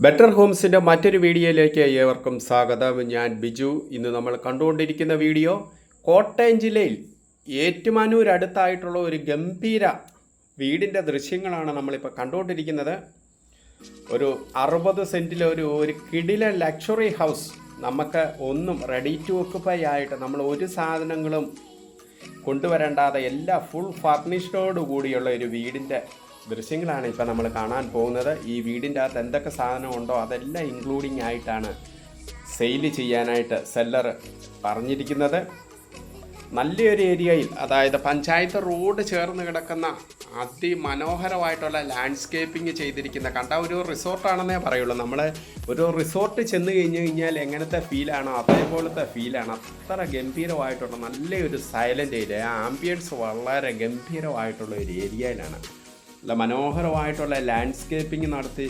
Better ഹോംസിന്റെ മറ്റൊരു വീഡിയോയിലേക്ക് ഏവർക്കും സ്വാഗതം. ഞാൻ ബിജു. ഇന്ന് നമ്മൾ കണ്ടുകൊണ്ടിരിക്കുന്ന വീഡിയോ കോട്ടയം ജില്ലയിൽ ഏറ്റുമാനൂർ അടുത്തായിട്ടുള്ള ഒരു ഗംഭീര വീടിന്റെ ദൃശ്യങ്ങളാണ് നമ്മളിപ്പോൾ കണ്ടുകൊണ്ടിരിക്കുന്നത്. ഒരു അറുപത് സെന്റിലെ ഒരു ഒരു കിടില ലക്ഷറി ഹൗസ് നമുക്ക് ഒന്നും റെഡി ടു ഓക്കുപ്പൈ ആയിട്ട് നമ്മൾ ഒരു സാധനങ്ങളും കൊണ്ടുവരണ്ടാതെ എല്ലാ ഫുൾ ഫർണിഷ്ഡോട് കൂടിയുള്ള ഒരു വീടിന്റെ ദൃശ്യങ്ങളാണ് ഇപ്പോൾ നമ്മൾ കാണാൻ പോകുന്നത്. ഈ വീടിന്റെ അകത്ത് എന്തൊക്കെ സാധനമുണ്ടോ അതെല്ലാം ഇൻക്ലൂഡിങ് ആയിട്ടാണ് സെയിൽ ചെയ്യാനായിട്ട് സെല്ലർ പറഞ്ഞിരിക്കുന്നത്. നല്ലൊരു ഏരിയയിൽ അതായത് പഞ്ചായത്ത് റോഡ് ചേർന്ന് കിടക്കുന്ന അതിമനോഹരമായിട്ടുള്ള ലാൻഡ്സ്കേപ്പിംഗ് ചെയ്തിരിക്കുന്ന കണ്ട ഒരു റിസോർട്ടാണെന്നേ പറയുള്ളൂ. നമ്മൾ ഒരു റിസോർട്ട് ചെന്ന് കഴിഞ്ഞ് കഴിഞ്ഞാൽ എങ്ങനത്തെ ഫീലാണോ അതേപോലത്തെ ഫീലാണ് അത്ര ഗംഭീരമായിട്ടുള്ള നല്ലൊരു സൈലന്റ് ഏരിയ ആംബിയൻസ് വളരെ ഗംഭീരമായിട്ടുള്ള ഒരു ഏരിയയിലാണ്. നല്ല മനോഹരമായിട്ടുള്ള ലാൻഡ്സ്കേപ്പിംഗ് നടത്തി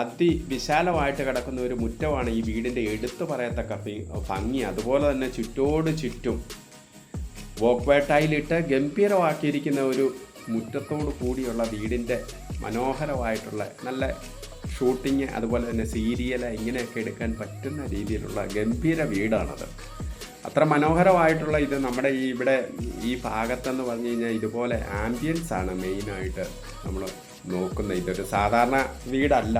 അതിവിശാലമായിട്ട് കിടക്കുന്ന ഒരു മുറ്റമാണ് ഈ വീടിന്റെ എടുത്തു പറയത്തക്ക ഭംഗി. അതുപോലെ തന്നെ ചുറ്റോട് ചുറ്റും വോക്ക് ടൈലിട്ട് ഗംഭീരമാക്കിയിരിക്കുന്ന ഒരു മുറ്റത്തോട് കൂടിയുള്ള വീടിന്റെ മനോഹരമായിട്ടുള്ള നല്ല ഷൂട്ടിങ് അതുപോലെ തന്നെ സീരിയൽ ഇങ്ങനെയൊക്കെ എടുക്കാൻ പറ്റുന്ന രീതിയിലുള്ള ഗംഭീര വീടാണത്. അത്ര മനോഹരമായിട്ടുള്ള ഇത് നമ്മുടെ ഈ ഇവിടെ ഈ ഭാഗത്തെന്ന് പറഞ്ഞു കഴിഞ്ഞാൽ ഇതുപോലെ ആംബിയൻസ് ആണ് മെയിനായിട്ട് നമ്മൾ നോക്കുന്നത് ഇതൊരു സാധാരണ വീടല്ല.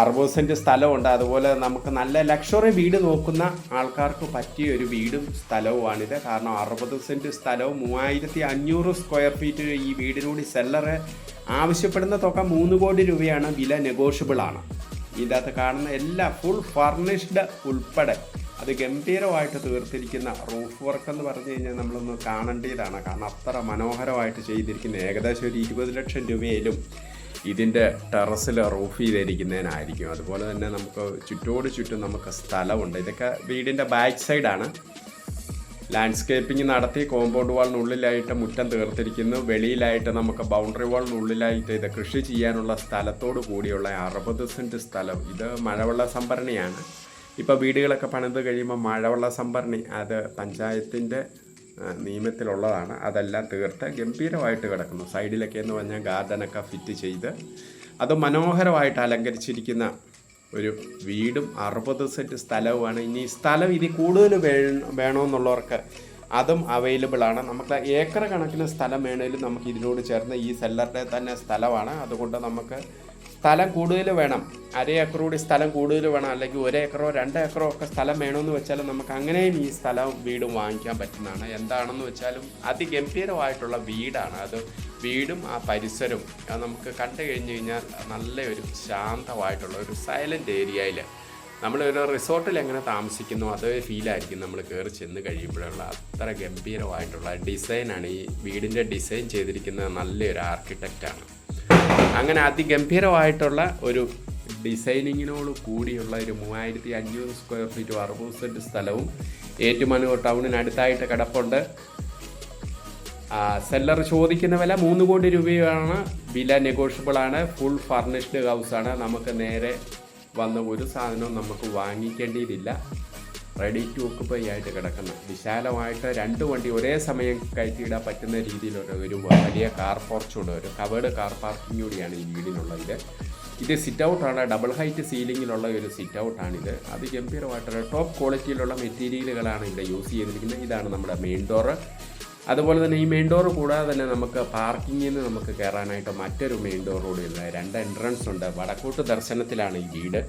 അറുപത് സെന്റ് സ്ഥലമുണ്ട്. അതുപോലെ നമുക്ക് നല്ല ലക്ഷറി വീട് നോക്കുന്ന ആൾക്കാർക്ക് പറ്റിയ ഒരു വീടും സ്ഥലവുമാണിത്. കാരണം അറുപത് സെന്റ് സ്ഥലവും മൂവായിരത്തി അഞ്ഞൂറ് സ്ക്വയർ ഫീറ്റ് ഈ വീടിനോട് സെല്ലറ് ആവശ്യപ്പെടുന്ന തുക മൂന്ന് കോടി രൂപയാണ് വില നെഗോഷ്യബിൾ ആണ്. ഇതിന്റെ കാണുന്ന എല്ലാ ഫുൾ ഫർണിഷ്ഡ് ഉൾപ്പെടെ അത് ഗംഭീരമായിട്ട് തീർത്തിരിക്കുന്ന റൂഫ് വർക്ക് എന്ന് പറഞ്ഞു കഴിഞ്ഞാൽ നമ്മളൊന്ന് കാണേണ്ടതാണ്. കാരണം അത്ര മനോഹരമായിട്ട് ചെയ്തിരിക്കുന്ന ഏകദേശം ഒരു ഇരുപത് ലക്ഷം രൂപയിലും ഇതിന്റെ ടെറസിൽ റൂഫ് ചെയ്തിരിക്കുന്നതിനായിരിക്കും. അതുപോലെ തന്നെ നമുക്ക് ചുറ്റോട് ചുറ്റും നമുക്ക് സ്ഥലമുണ്ട്. ഇതൊക്കെ വീടിന്റെ ബാക്ക് സൈഡാണ്. ലാൻഡ്സ്കേപ്പിംഗ് നടത്തി കോമ്പൗണ്ട് വാളിനുള്ളിലായിട്ട് മുറ്റം തീർത്തിരിക്കുന്നു. വെളിയിലായിട്ട് നമുക്ക് ബൗണ്ടറി വാളിനുള്ളിലായിട്ട് ഇത് കൃഷി ചെയ്യാനുള്ള സ്ഥലത്തോട് കൂടിയുള്ള അറുപത് സെന്റ് സ്ഥലം. ഇത് മഴവെള്ള സംഭരണിയാണ്. ഇപ്പോൾ വീടുകളൊക്കെ പണിത് കഴിയുമ്പോൾ മഴവെള്ള സംഭരണി അത് പഞ്ചായത്തിന്റെ നിയമത്തിലുള്ളതാണ്. അതെല്ലാം തീർത്ത് ഗംഭീരമായിട്ട് കിടക്കുന്നു. സൈഡിലൊക്കെ എന്ന് പറഞ്ഞാൽ ഗാർഡനൊക്കെ ഫിറ്റ് ചെയ്ത് അത് മനോഹരമായിട്ട് അലങ്കരിച്ചിരിക്കുന്ന ഒരു വീടും അറുപത് സെറ്റ് സ്ഥലവുമാണ്. ഇനി സ്ഥലം ഇനി കൂടുതൽ വേ വേണമെന്നുള്ളവർക്ക് അതും അവൈലബിൾ ആണ്. നമുക്ക് ഏക്കർ കണക്കിന് സ്ഥലം വേണേലും നമുക്ക് ഇതിനോട് ചേർന്ന് ഈ സെല്ലറുടെ തന്നെ സ്ഥലമാണ്. അതുകൊണ്ട് നമുക്ക് സ്ഥലം കൂടുതൽ വേണം. അര ഏക്കർ കൂടി സ്ഥലം കൂടുതൽ വേണം. അല്ലെങ്കിൽ ഒരു ഏക്കറോ രണ്ട് ഏക്കറോ ഒക്കെ സ്ഥലം വേണമെന്ന് വെച്ചാൽ നമുക്ക് അങ്ങനെയും ഈ സ്ഥലം വീടും വാങ്ങിക്കാൻ പറ്റുന്നതാണ്. എന്താണെന്ന് വെച്ചാലും അതിഗംഭീരമായിട്ടുള്ള വീടാണ്. അത് വീടും ആ പരിസരവും നമുക്ക് കണ്ടു കഴിഞ്ഞ് കഴിഞ്ഞാൽ നല്ലൊരു ശാന്തമായിട്ടുള്ള ഒരു സൈലന്റ് ഏരിയയിൽ നമ്മളൊരു റിസോർട്ടിൽ എങ്ങനെ താമസിക്കുന്നു അതേ ഫീലായിരിക്കും നമ്മൾ കയറി ചെന്ന് കഴിയുമ്പോഴുള്ള അത്ര ഗംഭീരമായിട്ടുള്ള ഡിസൈനാണ് ഈ വീടിന്റെ ഡിസൈൻ ചെയ്തിരിക്കുന്ന നല്ലൊരു ആർക്കിടെക്റ്റാണ്. അങ്ങനെ അതിഗംഭീരമായിട്ടുള്ള ഒരു ഡിസൈനിങ്ങിനോട് കൂടിയുള്ള ഒരു മൂവായിരത്തി അഞ്ഞൂറ് സ്ക്വയർ ഫീറ്റ് അറുപത് സെന്റ് സ്ഥലവും ഏറ്റുമാനൂർ ടൗണിനടുത്തായിട്ട് കിടപ്പുണ്ട്. സെല്ലർ ചോദിക്കുന്ന വില മൂന്ന് കോടി രൂപയാണ്. വില നെഗോഷ്യബിൾ ആണ്. ഫുൾ ഫർണിഷ്ഡ് ഹൗസാണ് നമുക്ക് നേരെ വന്ന ഒരു സാധനവും നമുക്ക് വാങ്ങിക്കേണ്ടിയതില്ല റെഡി ടു ഓക്കുപൈ ആയിട്ട് കിടക്കുന്ന. വിശാലമായിട്ട് രണ്ട് വണ്ടി ഒരേ സമയം കയറ്റിയിടാൻ പറ്റുന്ന രീതിയിലൊരു ഒരു വലിയ കാർ പോർച്ചുണ്ട് ഒരു കവേർഡ് കാർ പാർക്കിംഗ് കൂടിയാണ് ഈ വീടിനുള്ളത്. ഇത് ഇത് സിറ്റ് ഔട്ടാണ് ഡബിൾ ഹൈറ്റ് സീലിങ്ങിലുള്ള ഒരു സിറ്റ് ഔട്ടാണിത് അത് ഗംഭീരമായിട്ടുള്ള ടോപ്പ് ക്വാളിറ്റിയിലുള്ള മെറ്റീരിയലുകളാണ് ഇവിടെ യൂസ് ചെയ്തിരിക്കുന്നത്. ഇതാണ് നമ്മുടെ മെയിൻ ഡോറ് അതുപോലെ തന്നെ ഈ മെയിൻ ഡോർ കൂടാതെ തന്നെ നമുക്ക് പാർക്കിങ്ങിൽ നിന്ന് നമുക്ക് കയറാനായിട്ട് മറ്റൊരു മെയിൻ ഡോർ ഉണ്ട്. രണ്ട് എൻട്രൻസ് ഉണ്ട്. വടക്കോട്ട് ദർശനത്തിലാണ് ഈ വീട്.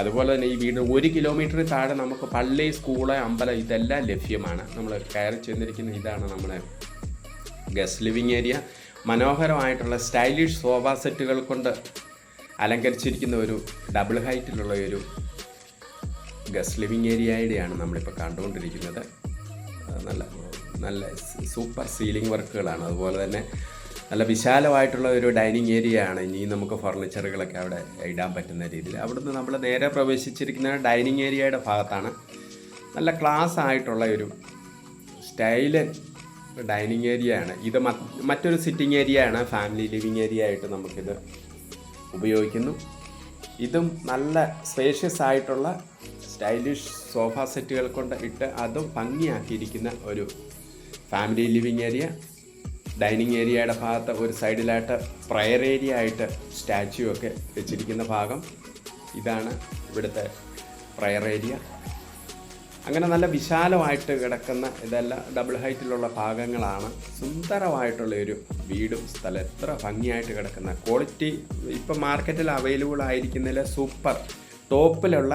അതുപോലെ തന്നെ ഈ വീട് ഒരു കിലോമീറ്റർ താഴെ നമുക്ക് പള്ളി സ്കൂൾ അമ്പലം ഇതെല്ലാം ലഭ്യമാണ്. നമ്മൾ കയറി ചെന്നിരിക്കുന്ന ഇതാണ് നമ്മുടെ ഗസ്റ്റ് ലിവിങ് ഏരിയ മനോഹരമായിട്ടുള്ള സ്റ്റൈലിഷ് സോഫ സെറ്റുകൾ കൊണ്ട് അലങ്കരിച്ചിരിക്കുന്ന ഒരു ഡബിൾ ഹൈറ്റിലുള്ള ഒരു ഗസ്റ്റ് ലിവിങ് ഏരിയയുടെയാണ് നമ്മളിപ്പോൾ കണ്ടുകൊണ്ടിരിക്കുന്നത്. നല്ല നല്ല സൂപ്പർ സീലിംഗ് വർക്കുകളാണ് അതുപോലെ തന്നെ നല്ല വിശാലമായിട്ടുള്ള ഒരു ഡൈനിങ് ഏരിയ ആണ് ഇനി നമുക്ക് ഫർണിച്ചറുകളൊക്കെ അവിടെ ഇടാൻ പറ്റുന്ന രീതിയിൽ. അവിടുന്ന് നമ്മൾ നേരെ പ്രവേശിച്ചിരിക്കുന്ന ഡൈനിങ് ഏരിയയുടെ ഭാഗത്താണ് നല്ല ക്ലാസ് ആയിട്ടുള്ള ഒരു സ്റ്റൈലൻ ഡൈനിങ് ഏരിയ ആണ് ഇത് മറ്റൊരു സിറ്റിംഗ് ഏരിയ ആണ് ഫാമിലി ലിവിങ് ഏരിയ ആയിട്ട് നമുക്കിത് ഉപയോഗിക്കുന്നു. ഇതും നല്ല സ്പേഷ്യസ് ആയിട്ടുള്ള സ്റ്റൈലിഷ് സോഫ സെറ്റുകൾ കൊണ്ട് ഇട്ട് അതും ഭംഗിയാക്കിയിരിക്കുന്ന ഒരു ഫാമിലി ലിവിങ് ഏരിയ. ഡൈനിങ് ഏരിയയുടെ ഭാഗത്ത് ഒരു സൈഡിലായിട്ട് പ്രയർ ഏരിയ ആയിട്ട് സ്റ്റാച്യു ഒക്കെ വെച്ചിരിക്കുന്ന ഭാഗം. ഇതാണ് ഇവിടുത്തെ പ്രയർ ഏരിയ. അങ്ങനെ നല്ല വിശാലമായിട്ട് കിടക്കുന്ന ഇതെല്ലാം ഡബിൾ ഹൈറ്റിലുള്ള ഭാഗങ്ങളാണ്. സുന്ദരമായിട്ടുള്ള ഒരു വീടും സ്ഥലം. എത്ര ഭംഗിയായിട്ട് കിടക്കുന്ന ക്വാളിറ്റി ഇപ്പം മാർക്കറ്റിൽ അവൈലബിൾ ആയിരിക്കുന്നതിൽ സൂപ്പർ ടോപ്പിലുള്ള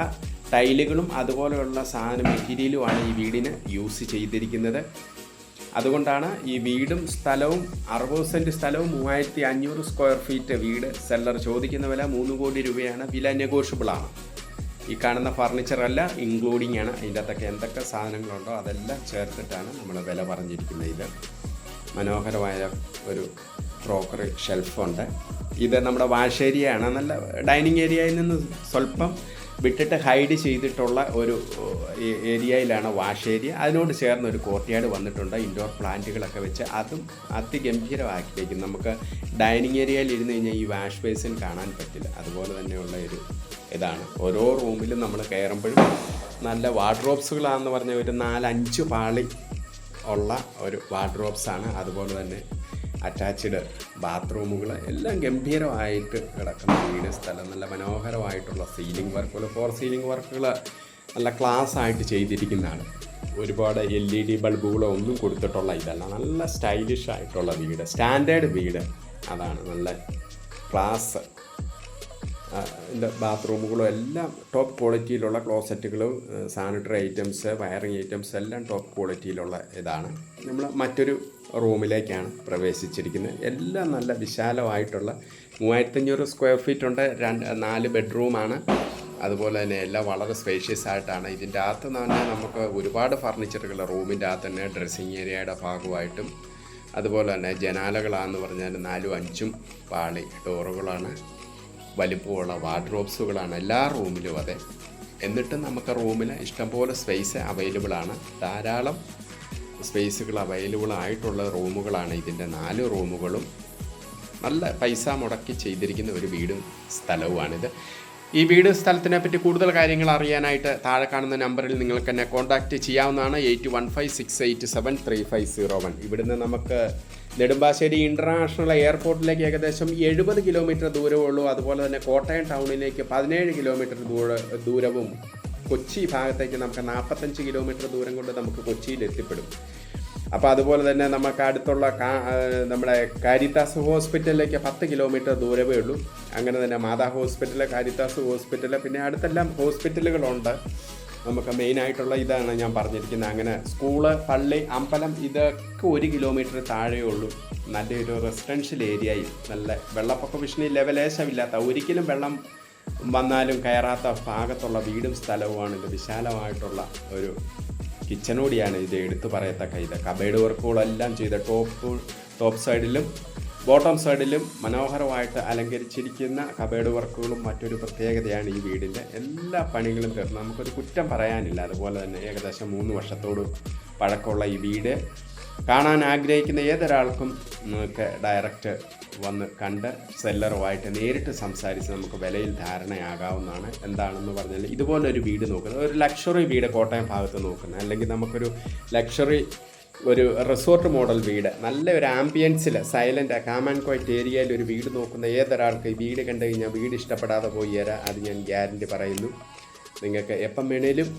ടൈലുകളും അതുപോലെയുള്ള സാധന മെറ്റീരിയലുമാണ് ഈ വീടിന് യൂസ് ചെയ്തിരിക്കുന്നത്. അതുകൊണ്ടാണ് ഈ വീടും സ്ഥലവും അറുപത് സെന്റ് സ്ഥലവും മൂവായിരത്തി അഞ്ഞൂറ് സ്ക്വയർ ഫീറ്റ് വീട് സെല്ലർ ചോദിക്കുന്ന വില മൂന്ന് കോടി രൂപയാണ്. വില നെഗോഷ്യബിളാണ് ഈ കാണുന്ന ഫർണിച്ചറല്ല ഇൻക്ലൂഡിംഗ് ആണ്. അതിന്റെ അകത്തൊക്കെ എന്തൊക്കെ സാധനങ്ങളുണ്ടോ അതെല്ലാം ചേർത്തിട്ടാണ് നമ്മൾ വില പറഞ്ഞിരിക്കുന്നത് ഇത്. മനോഹരമായ ഒരു ക്രോക്കറി ഷെൽഫുണ്ട് ഇത് നമ്മുടെ വാഷ് നല്ല ഡൈനിങ് ഏരിയയിൽ നിന്ന് സ്വല്പം വിട്ടിട്ട് ഹൈഡ് ചെയ്തിട്ടുള്ള ഒരു ഏരിയയിലാണ് വാഷ് ഏരിയ അതിനോട് ചേർന്ന് ഒരു കോർട്ട്യാർഡ് വന്നിട്ടുണ്ട്. ഇൻഡോർ പ്ലാന്റുകളൊക്കെ വെച്ച് അതും അതിഗംഭീരമാക്കിയിരിക്കും നമുക്ക് ഡൈനിങ് ഏരിയയിൽ ഇരുന്ന് കഴിഞ്ഞാൽ ഈ വാഷ് ബേസിൻ കാണാൻ പറ്റില്ല. അതുപോലെ തന്നെയുള്ള ഒരു ഇതാണ്. ഓരോ റൂമിലും നമ്മൾ കയറുമ്പോഴും നല്ല വാർഡ്രോബ്സുകളാണെന്ന് പറഞ്ഞ ഒരു നാലഞ്ച് പാളി ഉള്ള ഒരു വാർഡ്രോബ്സാണ് അതുപോലെ തന്നെ അറ്റാച്ച്ഡ് ബാത്റൂമുകൾ എല്ലാം ഗംഭീരമായിട്ട് കിടക്കുന്ന. വീട് സ്ഥലം നല്ല മനോഹരമായിട്ടുള്ള സീലിംഗ് വർക്കുകൾ ഫോർ സീലിംഗ് വർക്കുകൾ നല്ല ക്ലാസ് ആയിട്ട് ചെയ്തിരിക്കുന്നതാണ്. ഒരുപാട് എൽ ഇ ഡി ബൾബുകളോ ഒന്നും കൊടുത്തിട്ടുള്ള ഇതല്ല. നല്ല സ്റ്റൈലിഷ് ആയിട്ടുള്ള വീട് സ്റ്റാൻഡേർഡ് വീട്. അതാണ് നല്ല ക്ലാസ് എന്റെ ബാത്റൂമുകളും എല്ലാം ടോപ്പ് ക്വാളിറ്റിയിലുള്ള ക്ലോസറ്റുകളും സാനിറ്ററി ഐറ്റംസ് വയറിംഗ് ഐറ്റംസ് എല്ലാം ടോപ്പ് ക്വാളിറ്റിയിലുള്ള ഇതാണ്. നമ്മൾ മറ്റൊരു റൂമിലേക്കാണ് പ്രവേശിച്ചിരിക്കുന്നത്. എല്ലാം നല്ല വിശാലമായിട്ടുള്ള മൂവായിരത്തഞ്ഞൂറ് സ്ക്വയർ ഫീറ്റ് ഉണ്ട്. രണ്ട് നാല് ബെഡ്റൂമാണ് അതുപോലെ തന്നെ എല്ലാം വളരെ സ്പേഷ്യസ് ആയിട്ടാണ്. ഇതിന്റെ അകത്ത് തന്നെ നമുക്ക് ഒരുപാട് ഫർണിച്ചറുകൾ റൂമിന്റെ അകത്ത് തന്നെ ഡ്രസ്സിങ് ഏരിയയുടെ ഭാഗമായിട്ടും അതുപോലെ തന്നെ ജനാലകളാന്ന് പറഞ്ഞാൽ നാലും അഞ്ചും പാളി ഡോറുകളാണ് വലിപ്പമുള്ള വാർഡ്രോബ്സുകളാണ് എല്ലാ റൂമിലും അതെ. എന്നിട്ടും നമുക്ക് റൂമിൽ ഇഷ്ടംപോലെ സ്പേസ് അവൈലബിൾ ആണ്. ധാരാളം സ്പേസുകൾ അവൈലബിൾ ആയിട്ടുള്ള റൂമുകളാണ്. ഇതിന്റെ നാല് റൂമുകളും നല്ല പൈസ മുടക്കി ചെയ്തിരിക്കുന്ന ഒരു വീടും സ്ഥലവുമാണിത്. ഈ വീട് സ്ഥലത്തിനെ പറ്റി കൂടുതൽ കാര്യങ്ങൾ അറിയാനായിട്ട് താഴെ കാണുന്ന നമ്പറിൽ നിങ്ങൾക്ക് എന്നെ കോൺടാക്റ്റ് ചെയ്യാവുന്നതാണ്. Eight one five six eight seven three five zero one. ഇവിടുന്ന് നമുക്ക് നെടുമ്പാശ്ശേരി ഇന്റർനാഷണൽ എയർപോർട്ടിലേക്ക് ഏകദേശം എഴുപത് കിലോമീറ്റർ ദൂരമേ ഉള്ളൂ അതുപോലെ തന്നെ കോട്ടയം ടൗണിലേക്ക് പതിനേഴ് കിലോമീറ്റർ ദൂര ദൂരവും കൊച്ചി ഭാഗത്തേക്ക് നമുക്ക് നാൽപ്പത്തഞ്ച് കിലോമീറ്റർ ദൂരം കൊണ്ട് നമുക്ക് കൊച്ചിയിൽ എത്തിപ്പെടും. അപ്പോൾ അതുപോലെ തന്നെ നമുക്ക് അടുത്തുള്ള നമ്മുടെ കാരിത്താസ് ഹോസ്പിറ്റലിലേക്ക് പത്ത് കിലോമീറ്റർ ദൂരമേ ഉള്ളൂ. അങ്ങനെ തന്നെ മാതാ ഹോസ്പിറ്റൽ കാരിത്താസ് ഹോസ്പിറ്റൽ പിന്നെ അടുത്തെല്ലാം ഹോസ്പിറ്റലുകളുണ്ട്. നമുക്ക് മെയിനായിട്ടുള്ള ഇതാണ് ഞാൻ പറഞ്ഞിരിക്കുന്നത്. അങ്ങനെ സ്കൂൾ പള്ളി അമ്പലം ഇതൊക്കെ ഒരു കിലോമീറ്റർ താഴെ ഉള്ളൂ. നല്ലൊരു റെസിഡൻഷ്യൽ ഏരിയയിൽ നല്ല വെള്ളപ്പൊക്ക ഭീഷണി ലെവലേശമില്ലാത്ത ഒരിക്കലും വെള്ളം വന്നാലും കയറാത്ത ഭാഗത്തുള്ള വീടും സ്ഥലവുമാണ് ഇത്. വിശാലമായിട്ടുള്ള ഒരു കിച്ചനോടിയാണ് ഇത് എടുത്തു പറയത്തക്ക ഇത്. കബേഡ് വർക്കുകളെല്ലാം ചെയ്ത ടോപ്പ് ടോപ്പ് സൈഡിലും ബോട്ടം സൈഡിലും മനോഹരമായിട്ട് അലങ്കരിച്ചിരിക്കുന്ന കബേഡ് വർക്കുകളും മറ്റൊരു പ്രത്യേകതയാണ് ഈ വീടിന്റെ. എല്ലാ പണികളും തീർന്ന് നമുക്കൊരു കുറ്റം പറയാനില്ല. അതുപോലെ തന്നെ ഏകദേശം മൂന്ന് വർഷത്തോട് പഴക്കമുള്ള ഈ വീട്. കാണാൻ ആഗ്രഹിക്കുന്ന ഏതൊരാൾക്കും നിങ്ങൾക്ക് ഡയറക്റ്റ് വന്ന് കണ്ട് സെല്ലറുമായിട്ട് നേരിട്ട് സംസാരിച്ച് നമുക്ക് വിലയിൽ ധാരണയാകാവുന്നതാണ്. എന്താണെന്ന് പറഞ്ഞാൽ ഇതുപോലൊരു വീട് നോക്കുന്നത്. ഒരു ലക്ഷറി വീട് കോട്ടയം ഭാഗത്ത് നോക്കുന്നത്. അല്ലെങ്കിൽ നമുക്കൊരു ലക്ഷറി ഒരു റിസോർട്ട് മോഡൽ വീട്. നല്ല ഒരു ആംബിയൻസിൽ സൈലന്റ് കാം ക്വൈറ്റ് ഏരിയയിൽ ഒരു വീട് നോക്കുന്ന ഏതൊരാൾക്ക് ഈ വീട് കണ്ടു കഴിഞ്ഞാൽ വീട് ഇഷ്ടപ്പെടാതെ പോയി തരാം അത് ഞാൻ ഗ്യാരണ്ടി പറയുന്നു. നിങ്ങൾക്ക് എപ്പം വേണേലും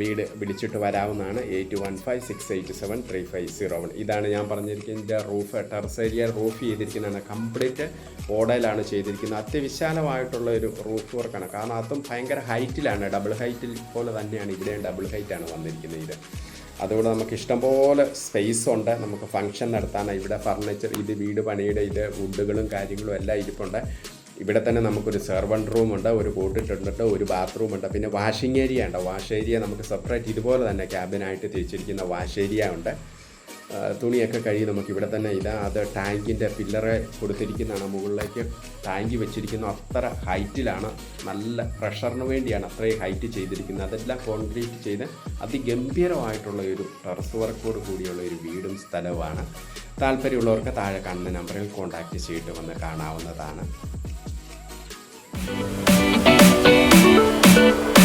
വീട് വിളിച്ചിട്ട് വരാവുന്നതാണ് eight one five six eight seven three five zero one. ഇതാണ് ഞാൻ പറഞ്ഞിരിക്കുന്നത് റൂഫ് ടെറസ് ഏരിയ റൂഫ് ചെയ്തിരിക്കുന്നതാണ്. കംപ്ലീറ്റ് ഓടയിലാണ് ചെയ്തിരിക്കുന്നത്. അത്യവിശാലമായിട്ടുള്ള ഒരു റൂഫ് വർക്കാണ്. കാരണം അതും ഭയങ്കര ഹൈറ്റിലാണ്. ഡബിൾ ഹൈറ്റിൽ പോലെ തന്നെയാണ് ഇവിടെയും ഡബിൾ ഹൈറ്റാണ് വന്നിരിക്കുന്നത് ഇത്. അതുകൊണ്ട് നമുക്ക് ഇഷ്ടംപോലെ സ്പേസ് ഉണ്ട്. നമുക്ക് ഫംഗ്ഷൻ നടത്താൻ ഇവിടെ ഫർണിച്ചർ ഇത് വീട് പണിയുടെ ഇത് വുഡുകളും കാര്യങ്ങളും എല്ലാം ഇരിപ്പുണ്ട്. ഇവിടെ തന്നെ നമുക്കൊരു സെർവന്റ് റൂമുണ്ട് ഒരു കൂട്ടിട്ടുണ്ട് ഒരു ബാത്റൂം ഉണ്ട്. പിന്നെ വാഷിംഗ് ഏരിയ ഉണ്ട്. വാഷ് ഏരിയ നമുക്ക് സെപ്പറേറ്റ് ഇതുപോലെ തന്നെ ക്യാബിനായിട്ട് തിരിച്ചിരിക്കുന്ന വാഷ് ഏരിയ ഉണ്ട്. തുണിയൊക്കെ കഴുകി നമുക്ക് ഇവിടെ തന്നെ ഇതാ അത് ടാങ്കിന്റെ പില്ലറെ കൊടുത്തിരിക്കുന്നതാണ്. മുകളിലേക്ക് ടാങ്കി വെച്ചിരിക്കുന്ന. അത്ര ഹൈറ്റിലാണ്. നല്ല പ്രഷറിന് വേണ്ടിയാണ് അത്രയും ഹൈറ്റ് ചെയ്തിരിക്കുന്നത്. അതെല്ലാം കോൺക്രീറ്റ് ചെയ്ത് അതിഗംഭീരമായിട്ടുള്ള ഒരു ടെറസ് വർക്കോട് കൂടിയുള്ള ഒരു വീടും സ്ഥലവുമാണ്. താല്പര്യമുള്ളവർക്ക് താഴെ കാണുന്ന നമ്പറിൽ കോൺടാക്റ്റ് ചെയ്തിട്ട് വന്ന് കാണാവുന്നതാണ്. Thank you.